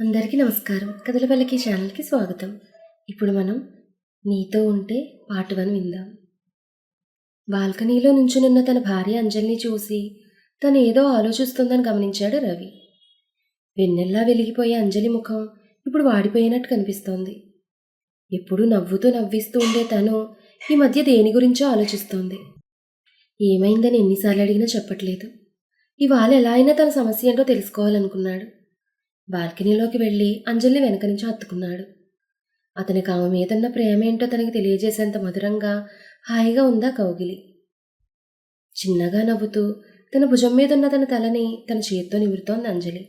అందరికీ నమస్కారం. కథలపల్లికి ఛానల్కి స్వాగతం. ఇప్పుడు మనం నీతో ఉంటే పార్ట్ వన్ విందాం. బాల్కనీలో నుంచునున్న తన భార్య అంజలిని చూసి తను ఏదో ఆలోచిస్తుందని గమనించాడు రవి. వెన్నెల్లా వెలిగిపోయే అంజలి ముఖం ఇప్పుడు వాడిపోయినట్టు కనిపిస్తోంది. ఎప్పుడూ నవ్వుతూ నవ్విస్తూ ఉండే తను ఈ మధ్య దేని గురించో ఆలోచిస్తోంది. ఏమైందని ఎన్నిసార్లు అడిగినా చెప్పట్లేదు. ఇవాళ ఎలా అయినా తన సమస్య ఏంటో తెలుసుకోవాలనుకున్నాడు. బాల్కనీలోకి వెళ్ళి అంజలిని వెనక నుంచి హత్తుకున్నాడు. అతనికి ఆమె మీదన్న ప్రేమేంటో తనకి తెలియజేసేంత మధురంగా హాయిగా ఉందా కౌగిలి? చిన్నగా నవ్వుతూ తన భుజం మీదున్న తన తలని తన చేత్తో నిమురుతోంది అంజలి.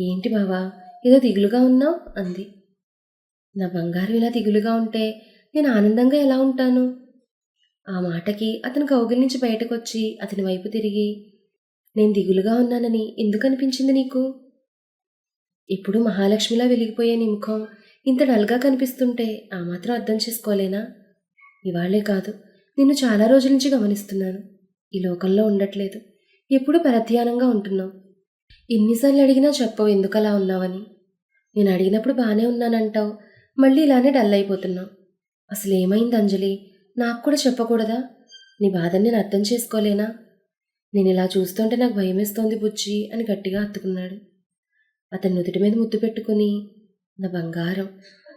ఏంటి బావా ఏదో దిగులుగా ఉన్నావు? అంది. నా బంగారం ఇలా దిగులుగా ఉంటే నేను ఆనందంగా ఎలా ఉంటాను? ఆ మాటకి అతని కౌగిలి నుంచి బయటకొచ్చి అతని వైపు తిరిగి నేను దిగులుగా ఉన్నానని ఎందుకు అనిపించింది నీకు? ఇప్పుడు మహాలక్ష్మిలా వెలిగిపోయే నీ ముఖం ఇంత డల్గా కనిపిస్తుంటే ఆ మాత్రం అర్థం చేసుకోలేనా? ఇవాళే కాదు నిన్ను చాలా రోజుల నుంచి గమనిస్తున్నాను. ఈ లోకంలో ఉండట్లేదు. ఎప్పుడు పరధ్యానంగా ఉంటున్నావు? ఎన్నిసార్లు అడిగినా చెప్పవు ఎందుకు అలా ఉన్నావని. నేను అడిగినప్పుడు బాగానే ఉన్నానంటావు మళ్ళీ ఇలానే డల్ అయిపోతున్నావు. అసలు ఏమైంది అంజలి? నాకు కూడా చెప్పకూడదా? నీ బాధని నేను అర్థం చేసుకోలేనా? నేను ఇలా చూస్తుంటే నాకు భయమేస్తోంది బుజ్జి అని గట్టిగా అత్తుకున్నాడు అతని నుదుటి మీద ముద్దు పెట్టుకుని నా బంగారం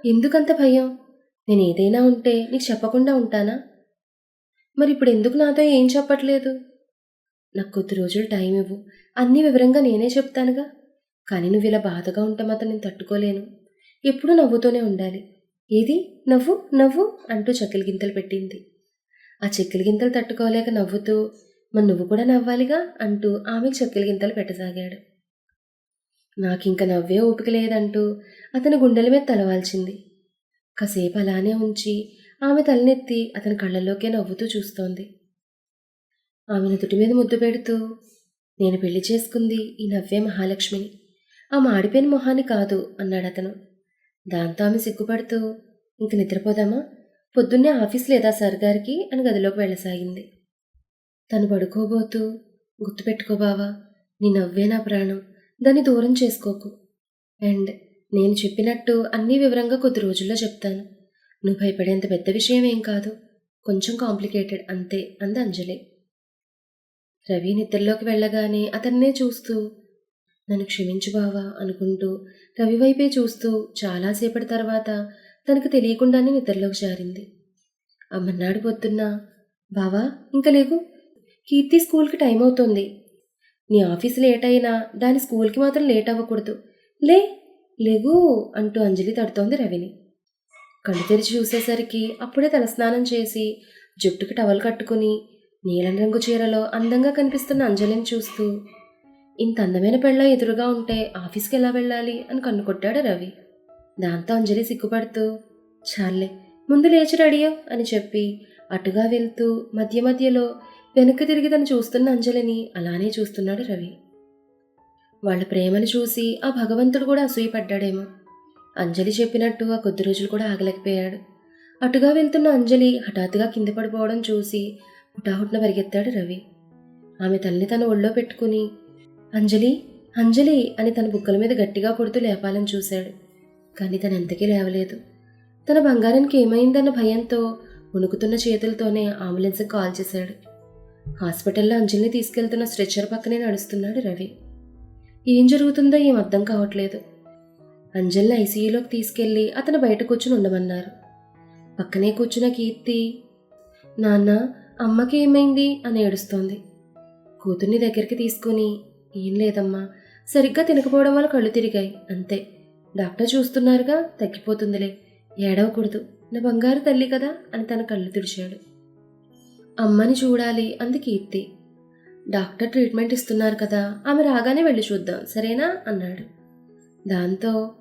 ఎందుకంత భయం? నేను ఏదైనా ఉంటే నీకు చెప్పకుండా ఉంటానా? మరి ఇప్పుడు ఎందుకు నాతో ఏం చెప్పట్లేదు? నాకు కొద్ది రోజులు టైం ఇవ్వు అన్నీ వివరంగా నేనే చెప్తానుగా. కానీ నువ్వు ఇలా బాధగా ఉంటే మాత్రం నేను తట్టుకోలేను. ఎప్పుడూ నవ్వుతూనే ఉండాలి. ఏది? నవ్వు నవ్వు అంటూ చెక్కలు గింతలు పెట్టింది. ఆ చెక్కలు గింతలు తట్టుకోలేక నవ్వుతూ మరి నువ్వు కూడా నవ్వాలిగా? అంటూ ఆమెకు చెక్కలు గింతలు పెట్టసాగాడు. నాకింక నవ్వే ఓపిక లేదంటూ అతని గుండెల మీద తలవాల్చింది. కాసేపు అలానే ఉంచి ఆమె తలనెత్తి అతని కళ్ళల్లోకే నవ్వుతూ చూస్తోంది. ఆమె నుదుటి మీద ముద్దు పెడుతూ నేను పెళ్ళి చేసుకుంది ఈ నవ్వే మహాలక్ష్మిని. ఆ మాడిపోయిన మొహాన్ని కాదు అన్నాడు అతను. దాంతో ఆమె సిగ్గుపడుతూ ఇంక నిద్రపోదామా? పొద్దున్నే ఆఫీస్ లేదా సార్ గారికి అని గదిలోకి వెళ్ళసాగింది. తను పడుకోబోతూ గుర్తుపెట్టుకో బావా నీ నవ్వే నా ప్రాణం. దాన్ని దూరం చేసుకోకు. అండ్ నేను చెప్పినట్టు అన్నీ వివరంగా కొద్ది రోజుల్లో చెప్తాను. నువ్వు భయపడేంత పెద్ద విషయం ఏం కాదు. కొంచెం కాంప్లికేటెడ్ అంతే అంది అంజలి. రవి నిద్రలోకి వెళ్ళగానే అతన్నే చూస్తూ నన్ను క్షమించు బావా అనుకుంటూ రవి వైపే చూస్తూ చాలాసేపటి తర్వాత తనకు తెలియకుండానే నిద్రలోకి జారింది. అమ్మన్నాడు పొద్దున్న బావా ఇంకా లేవు. కీర్తి స్కూల్కి టైం అవుతుంది నీ ఆఫీస్ లేట్ అయినా దాని స్కూల్కి మాత్రం లేట్ అవ్వకూడదు లే లేగు అంటూ అంజలి తడుతోంది రవిని. కళ్ళు తెరిచి చూసేసరికి అప్పుడే తలస్నానం చేసి జుట్టుకి టవల్ కట్టుకుని నీలం రంగు చీరలో అందంగా కనిపిస్తున్న అంజలిని చూస్తూ ఇంత అందమైన పెళ్ళ ఎదురుగా ఉంటే ఆఫీస్కి ఎలా వెళ్ళాలి? అని కన్నుకొట్టాడు రవి. దాంతో అంజలి సిగ్గుపడుతూ చాలే ముందు లేచి రెడీయో అని చెప్పి అటుగా వెళ్తూ మధ్య మధ్యలో వెనక్కి తిరిగి తను చూస్తున్న అంజలిని అలానే చూస్తున్నాడు రవి. వాళ్ళ ప్రేమను చూసి ఆ భగవంతుడు కూడా అసూయపడ్డాడేమో. అంజలి చెప్పినట్టు ఆ కొద్ది రోజులు కూడా ఆగలేకపోయాడు. అటుగా వెళ్తున్న అంజలి హఠాత్తుగా కింద పడిపోవడం చూసి హుటాహుట్న పరిగెత్తాడు రవి. ఆమె తల్లి తన ఒళ్ళో పెట్టుకుని అంజలి అంజలి అని తన బుక్కల మీద గట్టిగా కొడుతూ లేపాలని చూశాడు. కానీ తను ఎంతకీ లేవలేదు. తన బంగారానికి ఏమైందన్న భయంతో ఉణుకుతున్న చేతులతోనే అంబులెన్స్కి కాల్ చేశాడు. హాస్పిటల్లో అంజలిని తీసుకెళ్తున్న స్ట్రెచ్చర్ పక్కనే నడుస్తున్నాడు రవి. ఏం జరుగుతుందో ఏం అర్థం కావట్లేదు. అంజలిని ఐసీయూలోకి తీసుకెళ్ళి అతను బయట కూర్చుని ఉండమన్నారు. పక్కనే కూర్చున్న కీర్తి నాన్న అమ్మకి ఏమైంది? అని ఏడుస్తోంది. కూతుర్ని దగ్గరికి తీసుకుని ఏం లేదమ్మా సరిగ్గా తినకపోవడం వల్ల కళ్ళు తిరిగాయి అంతే. డాక్టర్ చూస్తున్నారుగా తగ్గిపోతుందిలే ఏడవకూడదు. నా బంగారు తల్లి కదా అని తన కళ్ళు తుడిచాడు. అమ్మని చూడాలి అంది కీర్తి డాక్టర్ ట్రీట్మెంట్ ఇస్తున్నారు కదా ఆమె రాగానే వెళ్ళి చూద్దాం సరేనా? అన్నాడు. దాంతో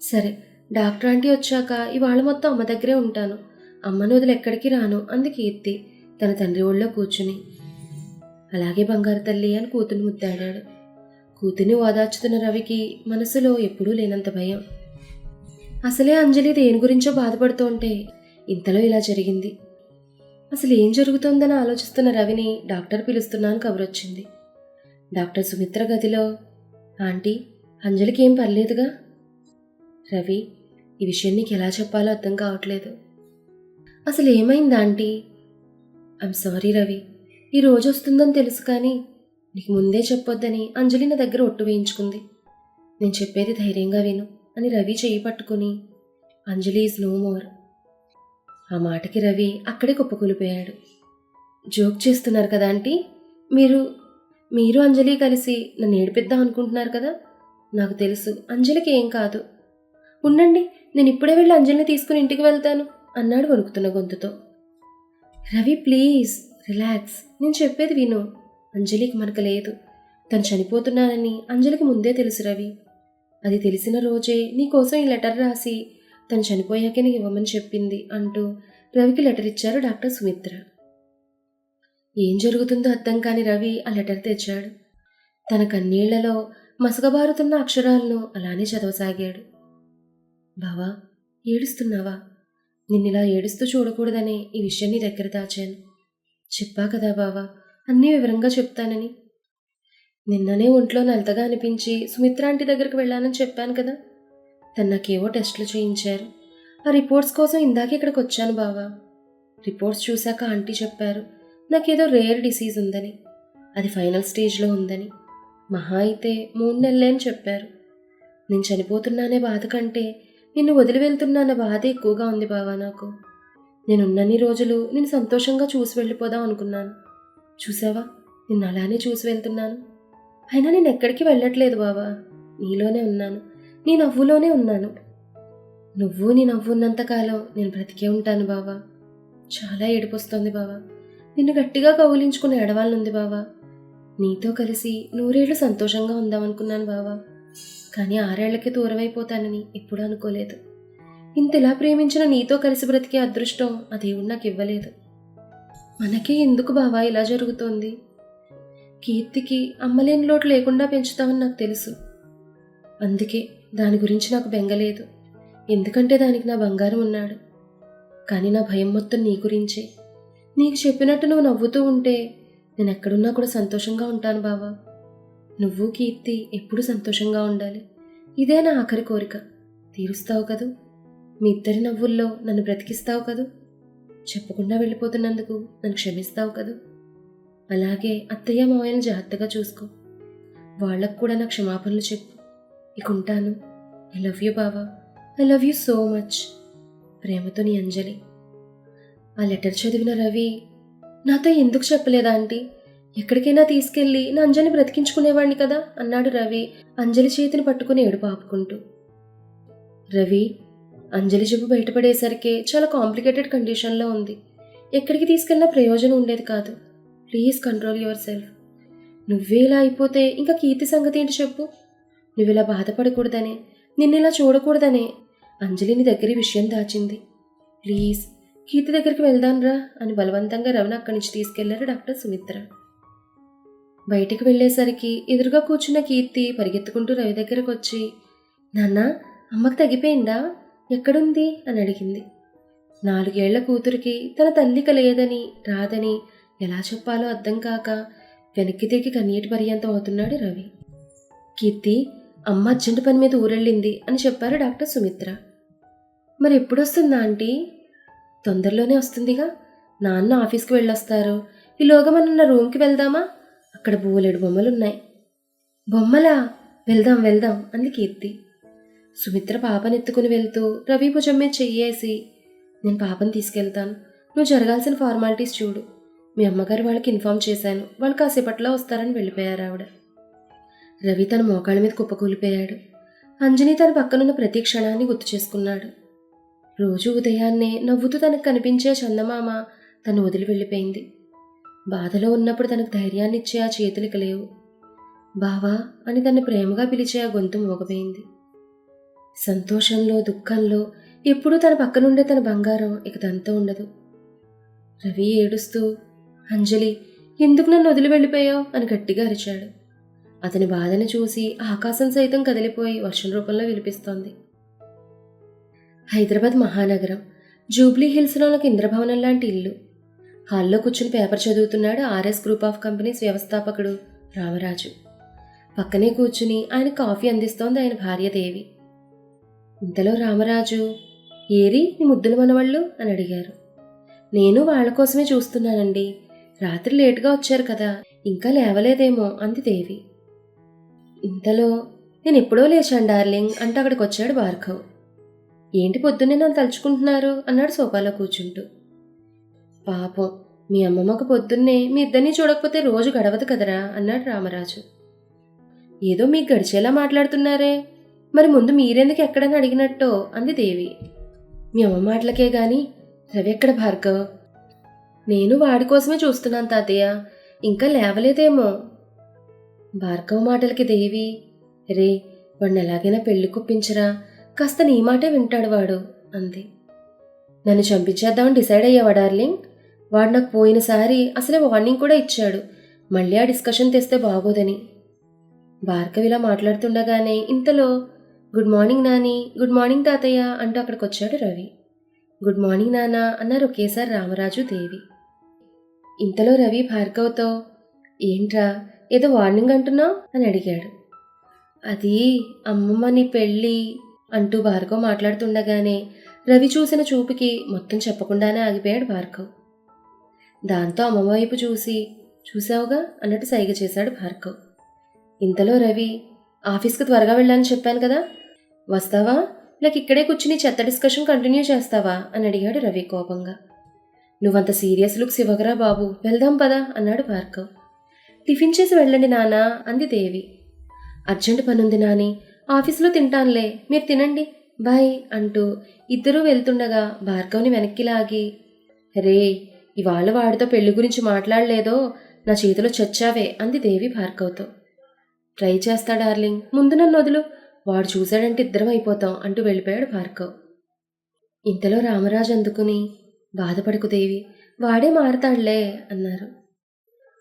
సరే డాక్టర్ ఆంటీ వచ్చాక ఇవాళ మొత్తం అమ్మ దగ్గరే ఉంటాను. అమ్మను వదిలి ఎక్కడికి రాను అంది కీర్తి తన తండ్రి ఒళ్ళో కూర్చుని. అలాగే బంగారు తల్లి అని కూతుని ముద్దాడాడు. కూతుని ఓదార్చుతున్న రవికి మనసులో ఎప్పుడూ లేనంత భయం. అసలే అంజలి దేని గురించో బాధపడుతూ ఉంటే ఇంతలో ఇలా జరిగింది. అసలు ఏం జరుగుతోందని ఆలోచిస్తున్న రవిని డాక్టర్ పిలుస్తున్నాను కబురొచ్చింది. డాక్టర్ సుమిత్ర గదిలో ఆంటీ అంజలికి ఏం పర్లేదుగా? రవి ఈ విషయం నీకు ఎలా చెప్పాలో అర్థం కావట్లేదు. అసలు ఏమైంది ఆంటీ? ఐమ్ సారీ రవి ఈ రోజు వస్తుందని తెలుసు కానీ నీకు ముందే చెప్పొద్దని అంజలి నా దగ్గర ఒట్టు వేయించుకుంది. నేను చెప్పేది ధైర్యంగా విను అని రవి చేయి పట్టుకుని అంజలి ఈజ్ నో మోర్. ఆ మాటకి రవి అక్కడే కుప్పకూలిపోయాడు. జోక్ చేస్తున్నారు కదా ఆంటీ? మీరు మీరు అంజలి కలిసి నన్ను ఏడిపిద్దాం అనుకుంటున్నారు కదా? నాకు తెలుసు అంజలికి ఏం కాదు. ఉండండి నేను ఇప్పుడే వెళ్ళి అంజలిని తీసుకుని ఇంటికి వెళ్తాను అన్నాడు వణుకుతున్న గొంతుతో. Ravi please relax. నేను చెప్పేది విను. అంజలికి మనకు లేదు. తను చనిపోతున్నానని అంజలికి ముందే తెలుసు రవి. అది తెలిసిన రోజే నీకోసం ఈ లెటర్ రాసి తను చనిపోయాకే నీకు ఇవ్వమని చెప్పింది అంటూ రవికి లెటర్ ఇచ్చారు డాక్టర్ సుమిత్ర. ఏం జరుగుతుందో అర్థం కాని రవి ఆ లెటర్ తెచ్చాడు. తన కన్నీళ్ళలో మసగబారుతున్న అక్షరాలను అలానే చదవసాగాడు. బావా ఏడుస్తున్నావా? నిన్నిలా ఏడుస్తూ చూడకూడదనే ఈ విషయం నీ దగ్గర దాచాను. చెప్పా కదా బావా అన్నీ వివరంగా చెప్తానని. నిన్ననే ఒంట్లో నలతగా అనిపించి సుమిత్ర ఆంటీ దగ్గరికి వెళ్ళానని చెప్పాను కదా. తను నాకేవో టెస్టులు చేయించారు. ఆ రిపోర్ట్స్ కోసం ఇందాక ఇక్కడికి వచ్చాను బావా. రిపోర్ట్స్ చూశాక ఆంటీ చెప్పారు నాకేదో రేర్ డిసీజ్ ఉందని. అది ఫైనల్ స్టేజ్లో ఉందని. మహా అయితే మూడు నెలలే అని చెప్పారు. నేను చనిపోతున్నానే బాధ కంటే నిన్ను వదిలి వెళ్తున్నాన్న బాధ ఎక్కువగా ఉంది బావా నాకు. నేనున్నన్ని రోజులు నేను సంతోషంగా చూసి వెళ్ళిపోదాం అనుకున్నాను. చూసావా? నిన్ను అలానే చూసి వెళ్తున్నాను. అయినా నేను ఎక్కడికి వెళ్ళట్లేదు బావా. నీలోనే ఉన్నాను. నీ నవ్వులోనే ఉన్నాను. నువ్వు నీ నవ్వున్నంతకాలం నేను బ్రతికే ఉంటాను బావా. చాలా ఏడుపొస్తోంది బావా. నిన్ను గట్టిగా కౌలించుకుని ఏడవాళ్ళనుంది బావా. నీతో కలిసి నూరేళ్ళు సంతోషంగా ఉందామనుకున్నాను బావా. కానీ ఆరేళ్ళకే దూరమైపోతానని ఎప్పుడూ అనుకోలేదు. ఇంతలా ప్రేమించిన నీతో కలిసి బ్రతికే అదృష్టం ఆ దేవుడు నాకు ఇవ్వలేదు. మనకే ఎందుకు బావా ఇలా జరుగుతోంది? కీర్తికి అమ్మలేని లోటు లేకుండా పెంచుతామని నాకు తెలుసు. అందుకే దాని గురించి నాకు బెంగలేదు ఎందుకంటే దానికి నా బంగారం ఉన్నాడు. కానీ నా భయం మొత్తం నీ గురించే. నీకు చెప్పినట్టు నువ్వు నవ్వుతూ ఉంటే నేను ఎక్కడున్నా కూడా సంతోషంగా ఉంటాను బావా. నువ్వు కీర్తి ఎప్పుడూ సంతోషంగా ఉండాలి. ఇదే నా ఆఖరి కోరిక. తీరుస్తావు కదూ? మీ ఇద్దరి నవ్వుల్లో నన్ను బ్రతికిస్తావు కదూ? చెప్పకుండా వెళ్ళిపోతున్నందుకు నన్ను క్షమిస్తావు కదూ? అలాగే అత్తయ్య మావయ్యను జాగ్రత్తగా చూసుకో. వాళ్ళకు కూడా నా క్షమాపణలు చెప్పు. ఇక ఉంటాను ఐ లవ్ యూ బావా I love you so much ప్రేమతో నీ అంజలి. ఆ లెటర్ చదివిన రవి నాతో ఎందుకు చెప్పలేదా ఆంటీ? ఎక్కడికైనా తీసుకెళ్ళి నా అంజలిని బ్రతికించుకునేవాడిని కదా? అన్నాడు రవి అంజలి చేతిని పట్టుకుని ఏడుపు ఆపుకుంటూ. రవి అంజలి జబ్బు బయటపడేసరికి చాలా కాంప్లికేటెడ్ కండిషన్లో ఉంది. ఎక్కడికి తీసుకెళ్ళినా ప్రయోజనం ఉండేది కాదు. Please control yourself. నువ్వే ఇలా అయిపోతే ఇంకా కీర్తి సంగతి ఏంటి చెప్పు? నువ్విలా ఇలా బాధపడకూడదనే నిన్ను ఇలా చూడకూడదనే అంజలిని దగ్గర విషయం దాచింది. ప్లీజ్ కీర్తి దగ్గరికి వెళ్దాంరా అని బలవంతంగా రవణ అక్కడి నుంచి తీసుకెళ్ళారు డాక్టర్ సుమిత్ర. బయటికి వెళ్ళేసరికి ఎదురుగా కూర్చున్న కీర్తి పరిగెత్తుకుంటూ రవి దగ్గరకు వచ్చి నాన్న అమ్మకు తగ్గిపోయిందా? ఎక్కడుంది? అని అడిగింది. నాలుగేళ్ళ కూతురికి తన తల్లి లేదని రాదని ఎలా చెప్పాలో అర్థం కాక వెనక్కి తిరిగి కన్నీటి పర్యంతం అవుతున్నాడు రవి. కీర్తి అమ్మ అర్జెంట్ పని మీద ఊరెళ్ళింది అని చెప్పారు డాక్టర్ సుమిత్ర. మరి ఎప్పుడు వస్తుందా ఆంటీ? తొందరలోనే వస్తుందిగా. నాన్న ఆఫీస్కి వెళ్ళొస్తారు. ఈలోగా మనం నా రూమ్కి వెళ్దామా? అక్కడ బోలెడు బొమ్మలున్నాయి. బొమ్మలా? వెళ్దాం వెళ్దాం అంది కీర్తి. సుమిత్ర పాపనెత్తుకుని వెళ్తూ రవి భుజం మీద చెయ్యేసి నేను పాపని తీసుకెళ్తాను. నువ్వు జరగాల్సిన ఫార్మాలిటీస్ చూడు. మీ అమ్మగారు వాళ్ళకి ఇన్ఫామ్ చేశాను. వాళ్ళు కాసేపట్లో వస్తారని వెళ్ళిపోయారు ఆవిడ. రవి తన మోకాళ్ళ మీద కుప్పకూలిపోయాడు అంజని తన పక్కనున్న ప్రతి క్షణాన్ని గుర్తు చేసుకున్నాడు. రోజు ఉదయాన్నే నవ్వుతూ తనకు కనిపించే చందమామ తను వదిలి వెళ్ళిపోయింది. బాధలో ఉన్నప్పుడు తనకు ధైర్యాన్ని ఇచ్చే ఆ చేతులకి లేవు. బావా అని తన్ని ప్రేమగా పిలిచే ఆ గొంతు మోగపోయింది. సంతోషంలో దుఃఖంలో ఎప్పుడూ తన పక్కనుండే తన బంగారం ఇక తనతో ఉండదు. రవి ఏడుస్తూ అంజలి ఎందుకు నన్ను వదిలి వెళ్ళిపోయావు? అని గట్టిగా అరిచాడు. అతని బాధను చూసి ఆకాశం సైతం కదిలిపోయి వర్షం రూపంలో వినిపిస్తోంది. హైదరాబాద్ మహానగరం జూబ్లీ హిల్స్లో ఒక ఇంద్రభవనం లాంటి ఇల్లు. హాల్లో కూర్చుని పేపర్ చదువుతున్నాడు ఆర్ఎస్ గ్రూప్ ఆఫ్ కంపెనీస్ వ్యవస్థాపకుడు రామరాజు. పక్కనే కూర్చుని ఆయన కాఫీ అందిస్తోంది ఆయన భార్య దేవి. ఇంతలో రామరాజు ఏరి నీ ముద్దుల మనవాళ్ళు? అని అడిగారు. నేను వాళ్ళ కోసమే చూస్తున్నానండి. రాత్రి లేటుగా వచ్చారు కదా ఇంకా లేవలేదేమో అంది దేవి. ఇంతలో నేను ఎప్పుడో లేచాను డార్లింగ్. అంటూ అక్కడికి వచ్చాడు భార్గవ్. ఏంటి పొద్దున్నే నన్ను తలుచుకుంటున్నారు? అన్నాడు సోఫాలో కూర్చుంటూ. పాపం మీ అమ్మమ్మకు పొద్దున్నే మీ ఇద్దరిని చూడకపోతే రోజు గడవదు కదరా? అన్నాడు రామరాజు. ఏదో మీకు గడిచేలా మాట్లాడుతున్నారే. మరి ముందు మీరెందుకు ఎక్కడని అడిగినట్టో అంది దేవి. మీ అమ్మ మాటలకే గాని రవి ఎక్కడ భార్గవ్? నేను వాడి కోసమే చూస్తున్నాను తాతయ్య. ఇంకా లేవలేదేమో. భార్గవ్ మాటలకి దేవి రే వాడిని ఎలాగైనా పెళ్ళి కుప్పించరా కాస్త నీ మాటే వింటాడు వాడు అంది. నన్ను చంపించేద్దామని డిసైడ్ అయ్యావా డార్లింగ్? వాడు నాకు పోయినసారి అసలే వార్నింగ్ కూడా ఇచ్చాడు. మళ్ళీ ఆ డిస్కషన్ తెస్తే బాగోదని. భార్గవ్ ఇలా మాట్లాడుతుండగానే ఇంతలో good morning Nani good morning తాతయ్య అంటూ అక్కడికి వచ్చాడు రవి. గుడ్ మార్నింగ్ నాన్న అన్నారు ఒకేసారి రామరాజు దేవి. ఇంతలో రవి భార్గవ్తో ఏంట్రా ఏదో వార్నింగ్ అంటున్నావు అని అడిగాడు. అది అమ్మమ్మ నీ పెళ్ళి అంటూ భార్గవ్ మాట్లాడుతుండగానే రవి చూసిన చూపుకి మొత్తం చెప్పకుండానే ఆగిపోయాడు భార్గవ్. దాంతో అమ్మమ్మ వైపు చూసి చూసావుగా? అన్నట్టు సైగ చేశాడు భార్గవ్. ఇంతలో రవి ఆఫీస్కి త్వరగా వెళ్ళాలని చెప్పాను కదా. వస్తావా? లేక ఇక్కడే కూర్చుని చెత్త డిస్కషన్ కంటిన్యూ చేస్తావా? అని అడిగాడు రవి కోపంగా. నువ్వంత సీరియస్ లుక్స్ ఇవ్వగరా బాబు. వెళ్దాం పదా అన్నాడు భార్గవ్. టిఫిన్ చేసి వెళ్ళండి నానా అంది దేవి. అర్జెంట్ పనుంది నాని ఆఫీసులో తింటానులే మీరు తినండి బాయ్ అంటూ ఇద్దరూ వెళ్తుండగా భార్గవ్ని వెనక్కి లాగి రే ఇవాళ వాడితో పెళ్ళి గురించి మాట్లాడలేదో నా చేతిలో చచ్చావే అంది దేవి భార్గవ్తో. ట్రై చేస్తా డార్లింగ్ ముందు నన్ను వదులు వాడు చూశాడంటే ఇద్దరం అయిపోతాం అంటూ వెళ్ళిపోయాడు భార్గవ్. ఇంతలో రామరాజు అందుకుని బాధపడకు దేవి వాడే మారతాడులే అన్నారు.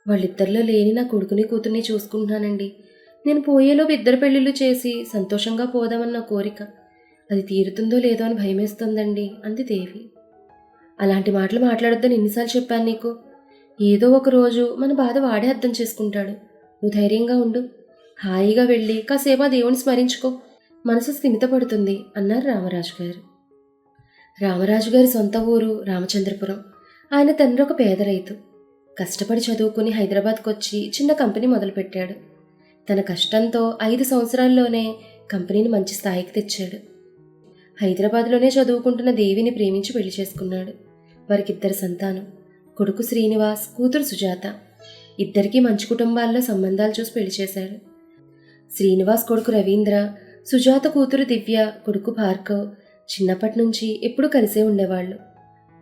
వాళ్ళిద్దరిలో లేని నా కొడుకుని కూతుర్ని చూసుకుంటున్నానండి. నేను పోయేలోపు ఇద్దరు పెళ్ళిళ్ళు చేసి సంతోషంగా పోదామన్న నా కోరిక. అది తీరుతుందో లేదో అని భయమేస్తుందండి అంది దేవి. అలాంటి మాటలు మాట్లాడొద్దని ఎన్నిసార్లు చెప్పాను నీకు? ఏదో ఒక రోజు మన బాధ వాడే అర్థం చేసుకుంటాడు. నువ్వు ధైర్యంగా ఉండు. హాయిగా వెళ్ళి కాసేపు ఆ దేవుని స్మరించుకో. మనసు స్థిమితపడుతుంది అన్నారు రామరాజు గారు. రామరాజు గారి సొంత ఊరు రామచంద్రపురం. ఆయన తండ్రి ఒక పేద రైతు కష్టపడి చదువుకుని హైదరాబాద్కు వచ్చి చిన్న కంపెనీ మొదలుపెట్టాడు. తన కష్టంతో ఐదు సంవత్సరాల్లోనే కంపెనీని మంచి స్థాయికి తెచ్చాడు. హైదరాబాద్లోనే చదువుకుంటున్న దేవిని ప్రేమించి పెళ్ళి చేసుకున్నాడు. వారికిద్దరు సంతానం కొడుకు శ్రీనివాస్ కూతురు సుజాత. ఇద్దరికీ మంచి కుటుంబాల్లో సంబంధాలు చూసి పెళ్ళి చేశాడు. శ్రీనివాస్ కొడుకు రవీంద్ర సుజాత కూతురు దివ్య కొడుకు భార్గవ్ చిన్నప్పటి నుంచి ఎప్పుడూ కలిసే ఉండేవాళ్ళు.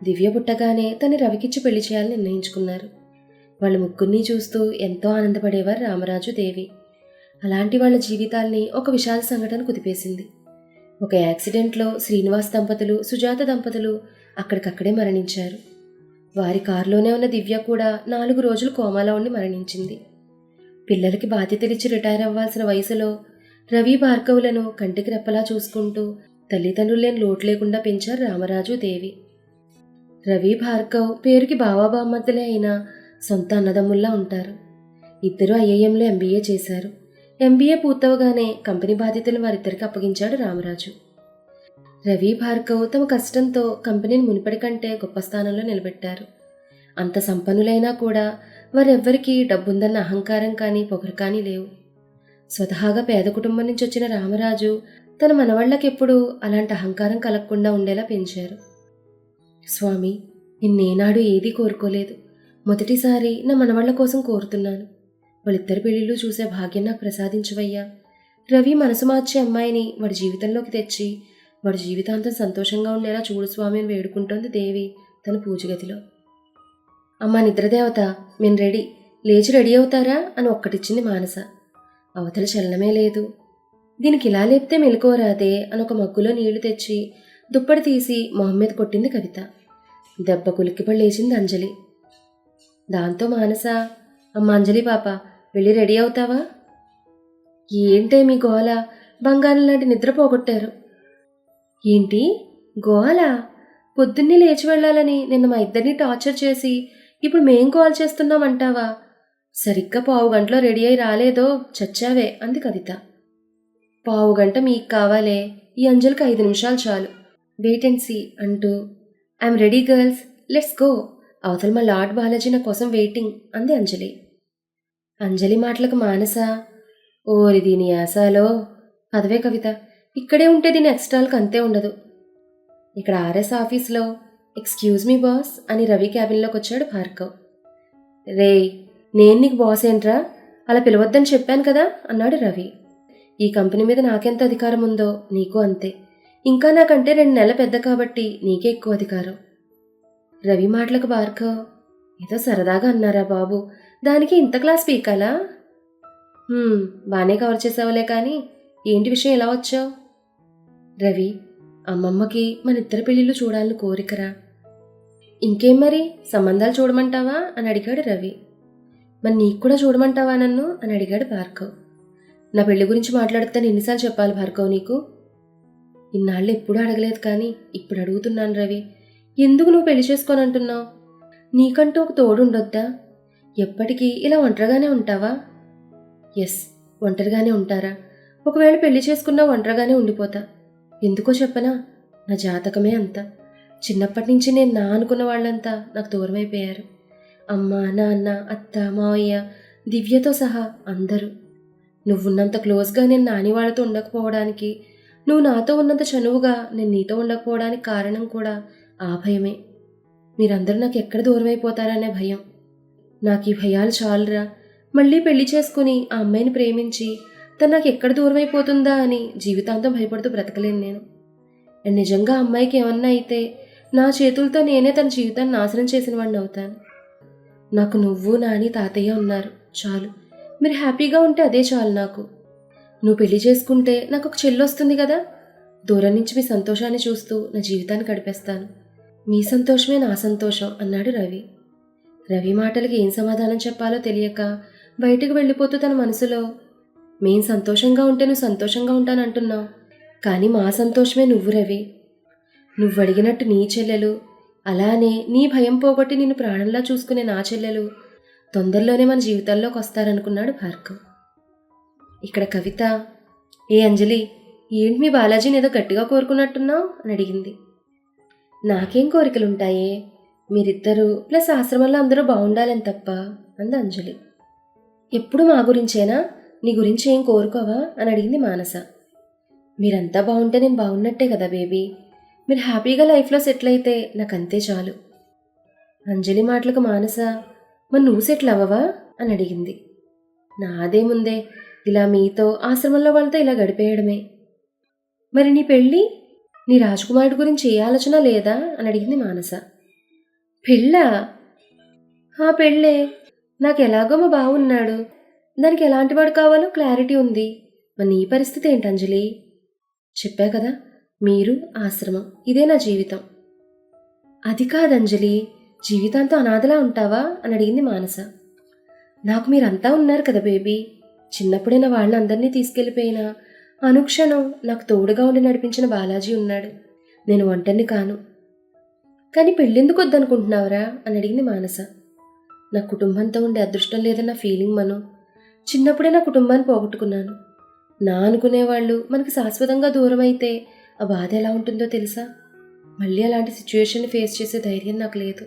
దివ్య పుట్టగానే తను రవికిచ్చి పెళ్ళి చేయాలని నిర్ణయించుకున్నారు. వాళ్ళ ముగ్గురిని చూస్తూ ఎంతో ఆనందపడేవారు రామరాజు దేవి. అలాంటి వాళ్ళ జీవితాల్ని ఒక విశాల సంఘటన కుదిపేసింది. ఒక యాక్సిడెంట్లో శ్రీనివాస్ దంపతులు సుజాత దంపతులు అక్కడికక్కడే మరణించారు. వారి కారులోనే ఉన్న దివ్య కూడా నాలుగు రోజులు కోమాలో ఉండి మరణించింది. పిల్లలకి బాధ్యతలిచ్చి రిటైర్ అవ్వాల్సిన వయసులో రవి భార్గవులను కంటికి రెప్పలా చూసుకుంటూ తల్లిదండ్రులేని లోటు లేకుండా పెంచారు రామరాజు దేవి. రవి భార్గవ్ పేరుకి బావాబామ్మద్దలే అయినా సొంత అన్నదమ్ముల్లా ఉంటారు. ఇద్దరు ఐఐఎంలో ఎంబీఏ చేశారు. ఎంబీఏ పూర్తవగానే కంపెనీ బాధ్యతలు వారిద్దరికి అప్పగించాడు రామరాజు. రవి భార్గవ్ తమ కష్టంతో కంపెనీని మునిపటి కంటే గొప్ప స్థానంలో నిలబెట్టారు. అంత సంపన్నులైనా కూడా వారెవ్వరికీ డబ్బుందన్న అహంకారం కానీ పొగరు కానీ లేవు. స్వతహాగా పేద కుటుంబం నుంచి వచ్చిన రామరాజు తన మనవాళ్ళకెప్పుడూ అలాంటి అహంకారం కలగకుండా ఉండేలా పెంచారు. స్వామి నిన్నేనాడు ఏదీ కోరుకోలేదు. మొదటిసారి నా మనవాళ్ళ కోసం కోరుతున్నాను. వాళ్ళిద్దరి పెళ్ళిళ్ళు చూసే భాగ్యం నాకు ప్రసాదించవయ్యా. రవి మనసు మార్చే అమ్మాయిని వాడి జీవితంలోకి తెచ్చి వాడి జీవితాంతం సంతోషంగా ఉండేలా చూడు స్వామి అని వేడుకుంటోంది దేవి తన పూజగదిలో. అమ్మా నిద్రదేవత మేము రెడీ. లేచి రెడీ అవుతారా అని ఒక్కటిచ్చింది మానస. అవతల చలనమే లేదు. దీనికి ఇలా లేపితే మెలుకోరాదే అని ఒక మగ్గులో నీళ్ళు తెచ్చి దుప్పటి తీసి మొహం మీద కొట్టింది కవిత. దెబ్బ కులిక్కిపడి లేచింది అంజలి. దాంతో మానస అమ్మ అంజలి పాప వెళ్ళి రెడీ అవుతావా? ఏంటే మీ గోల? బంగారం లాంటి నిద్ర పోగొట్టారు. ఏంటి? గోల? పొద్దున్నే లేచి వెళ్ళాలని నిన్న మా ఇద్దరిని టార్చర్ చేసి ఇప్పుడు మేం కాల్ చేస్తున్నామంటావా? సరిగ్గా పావు గంటలో రెడీ అయి రాలేదో చచ్చావే అంది కవిత. పావు గంట మీకు కావాలే ఈ అంజలికి ఐదు నిమిషాలు చాలు. వెయిట్ అండ్ సీ అంటూ I'm ready girls let's go. అవతల మా లార్డ్ బాలాజీ నా కోసం వెయిటింగ్ అంది అంజలి. అంజలి మాటలకు మానస ఓరి దీని యాసాలో అదవే కవిత ఇక్కడే ఉంటే దీని ఎక్స్ట్రాలకు అంతే ఉండదు. ఇక్కడ ఆర్ఎస్ ఆఫీస్లో ఎక్స్క్యూజ్ మీ బాస్ అని రవి క్యాబిన్లోకి వచ్చాడు భార్గవ్. రే నేను నీకు బాస్ ఏంట్రా? అలా పిలవద్దని చెప్పాను కదా అన్నాడు రవి. ఈ కంపెనీ మీద నాకెంత అధికారం ఉందో నీకు అంతే. ఇంకా నాకంటే రెండు నెలల పెద్ద కాబట్టి నీకే ఎక్కువ అధికారం. రవి మాటలకు భార్గవ్ ఏదో సరదాగా అన్నారా బాబు. దానికి ఇంత క్లాస్ పీకాలా? బాగానే కవర్ చేసావులే కానీ ఏంటి విషయం ఎలా వచ్చావు? రవి అమ్మమ్మకి మన ఇద్దరు పెళ్ళిళ్ళు చూడాలని కోరికరా. ఇంకేం మరి? సంబంధాలు చూడమంటావా? అని అడిగాడు రవి. మరి నీకు కూడా చూడమంటావా నన్ను? అని అడిగాడు భార్గవ్. నా పెళ్ళి గురించి మాట్లాడుతాను ఎన్నిసార్లు చెప్పాలి భార్గవ్ నీకు? ఇన్నాళ్ళు ఎప్పుడూ అడగలేదు కానీ ఇప్పుడు అడుగుతున్నాను రవి. ఎందుకు నువ్వు పెళ్ళి చేసుకొని అంటున్నావు నీకంటూ ఒక తోడు ఉండొద్దా ఎప్పటికీ ఇలా ఒంటరిగానే ఉంటావా? ఎస్ ఒంటరిగానే ఉంటారా? ఒకవేళ పెళ్ళి చేసుకున్నా ఒంటరిగానే ఉండిపోతా. ఎందుకో చెప్పనా? నా జాతకమే అంత. చిన్నప్పటి నుంచి నేను నా అనుకున్న వాళ్ళంతా నాకు దూరమైపోయారు. అమ్మ నాన్న అత్త మావయ్య దివ్యతో సహా అందరూ. నువ్వున్నంత క్లోజ్గా నేను నాని వాళ్ళతో ఉండకపోవడానికి నువ్వు నాతో ఉన్నంత చనువుగా నేను నీతో ఉండకపోవడానికి కారణం కూడా ఆ భయమే. మీరందరూ నాకు ఎక్కడ దూరమైపోతారనే భయం. నాకు ఈ భయాలు చాలురా. మళ్ళీ పెళ్ళి చేసుకుని ఆ అమ్మాయిని ప్రేమించి తను నాకు ఎక్కడ దూరం అయిపోతుందా అని జీవితాంతం భయపడుతూ బ్రతకలేను నేను. అండ్ నిజంగా ఆ అమ్మాయికి ఏమన్నా అయితే నా చేతులతో నేనే తన జీవితాన్ని నాశనం చేసిన వాడిని అవుతాను. నాకు నువ్వు నాని తాతయ్య ఉన్నారు. చాలు. మీరు హ్యాపీగా ఉంటే అదే చాలు నాకు. నువ్వు పెళ్ళి చేసుకుంటే నాకు ఒక చెల్లి వస్తుంది కదా? దూరం నుంచి మీ సంతోషాన్ని చూస్తూ నా జీవితాన్ని గడిపేస్తాను. మీ సంతోషమే నా సంతోషం అన్నాడు రవి. రవి మాటలకి ఏం సమాధానం చెప్పాలో తెలియక బయటకు వెళ్ళిపోతూ తన మనసులో మేం సంతోషంగా ఉంటే నువ్వు సంతోషంగా ఉంటానంటున్నావు కానీ మా సంతోషమే నువ్వు రవి. నువ్వు అడిగినట్టు నీ చెల్లెలు అలానే నీ భయం పోగొట్టి నిన్ను ప్రాణంలా చూసుకునే నా చెల్లెలు తొందరలోనే మన జీవితాల్లోకి వస్తారనుకున్నాడు భార్గవ్. ఇక్కడ కవిత ఏ అంజలి ఏంటి మీ బాలాజీని ఏదో గట్టిగా కోరుకున్నట్టున్నావు? అని అడిగింది. నాకేం కోరికలుంటాయే? మీరిద్దరూ ప్లస్ ఆశ్రమంలో అందరూ బాగుండాలని తప్ప అంది అంజలి. ఎప్పుడు మా గురించేనా? నీ గురించి ఏం కోరుకోవా? అని అడిగింది మానస. మీరంతా బాగుంటే నేను బాగున్నట్టే కదా బేబీ. మీరు హ్యాపీగా లైఫ్లో సెటిల్ అయితే నాకు అంతే చాలు. అంజలి మాటలకు మానస మరి నువ్వు సెటిల్ అవ్వవా? అని అడిగింది. నాదేముందే ఇలా మీతో ఆశ్రమంలో వాళ్ళతో ఇలా గడిపేయడమే. మరి నీ పెళ్ళి? నీ రాజకుమారుడి గురించి ఏ ఆలోచన లేదా? అని అడిగింది మానస. పెళ్ళా? ఆ పెళ్ళే. నాకు ఎలాగో మా బావున్నాడు దానికి ఎలాంటి వాడు కావాలో క్లారిటీ ఉంది. మరి నీ పరిస్థితి ఏంటి అంజలి? చెప్పా కదా మీరు ఆశ్రమం ఇదే నా జీవితం. అది కాదు అంజలి జీవితాంతో అనాథలా ఉంటావా? అని అడిగింది మానస. నాకు మీరంతా ఉన్నారు కదా బేబీ. చిన్నప్పుడైనా వాళ్ళని వాళ్ళందరినీ తీసుకెళ్ళిపోయినా అనుక్షణం నాకు తోడుగా ఉండి నడిపించిన బాలాజీ ఉన్నాడు. నేను ఒంటరిని కాను. కానీ పెళ్ళెందుకు వద్దనుకుంటున్నావురా? అని అడిగింది మానస. నా కుటుంబంతో ఉండే అదృష్టం లేదన్న ఫీలింగ్ మను. చిన్నప్పుడే నా కుటుంబాన్ని పోగొట్టుకున్నాను. నా అనుకునేవాళ్ళు మనకి శాశ్వతంగా దూరం అయితే ఆ బాధ ఎలా ఉంటుందో తెలుసా? మళ్ళీ అలాంటి సిచ్యువేషన్ని ఫేస్ చేసే ధైర్యం నాకు లేదు.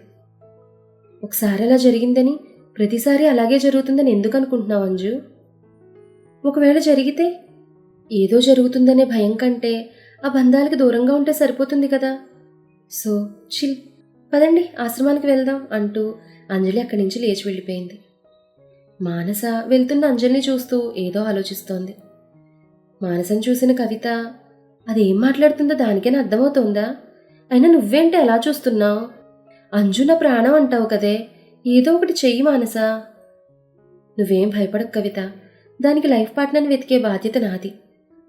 ఒకసారి అలా జరిగిందని ప్రతిసారి అలాగే జరుగుతుందని ఎందుకు అనుకుంటున్నావు అంజు? ఒకవేళ జరిగితే ఏదో జరుగుతుందనే భయం కంటే ఆ బంధాలకు దూరంగా ఉంటే సరిపోతుంది కదా. సో చిల్ పదండి ఆశ్రమానికి వెళ్దాం అంటూ అంజలి అక్కడి నుంచి లేచి వెళ్ళిపోయింది. మానస వెళ్తున్న అంజలిని చూస్తూ ఏదో ఆలోచిస్తోంది. మానసను చూసిన కవిత అదేం మాట్లాడుతుందో దానికైనా అర్థమవుతోందా? అయినా నువ్వేంటి ఎలా చూస్తున్నావు? అంజు నా ప్రాణం అంటావు కదే ఏదో ఒకటి చెయ్యి మానస. నువ్వేం భయపడకు కవిత దానికి లైఫ్ పార్ట్నర్ని వెతికే బాధ్యత నాది.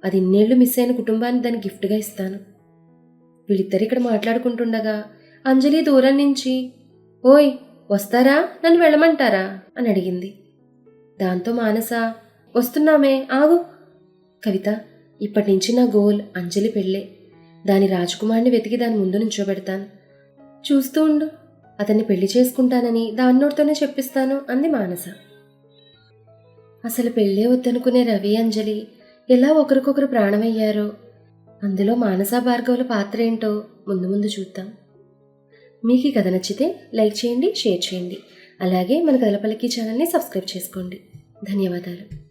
అది ఇన్నేళ్ళు మిస్ అయిన కుటుంబాన్ని దాన్ని గిఫ్ట్గా ఇస్తాను. వీళ్ళిద్దరు ఇక్కడ మాట్లాడుకుంటుండగా అంజలి దూరం నుంచి ఓయ్ వస్తారా? నన్ను వెళ్ళమంటారా? అని అడిగింది. దాంతో మానస వస్తున్నామే ఆగు. కవిత ఇప్పటి నుంచి నా గోల్ అంజలి పెళ్ళే. దాని రాజకుమార్ని వెతికి దాని ముందు నుంచోబెడతాను. చూస్తూ ఉండు. అతన్ని పెళ్ళి చేసుకుంటానని దాన్నోడితోనే చెప్పిస్తాను అంది మానస. అసలు పెళ్ళే వద్దనుకునే రవి అంజలి ఎలా ఒకరికొకరు ప్రాణమయ్యారో అందులో మానసా భార్గవుల పాత్ర ఏంటో ముందు ముందు చూద్దాం. మీకు ఈ కథ నచ్చితే లైక్ చేయండి షేర్ చేయండి. అలాగే మన కథలపల్లికి ఛానల్ని సబ్స్క్రైబ్ చేసుకోండి. ధన్యవాదాలు.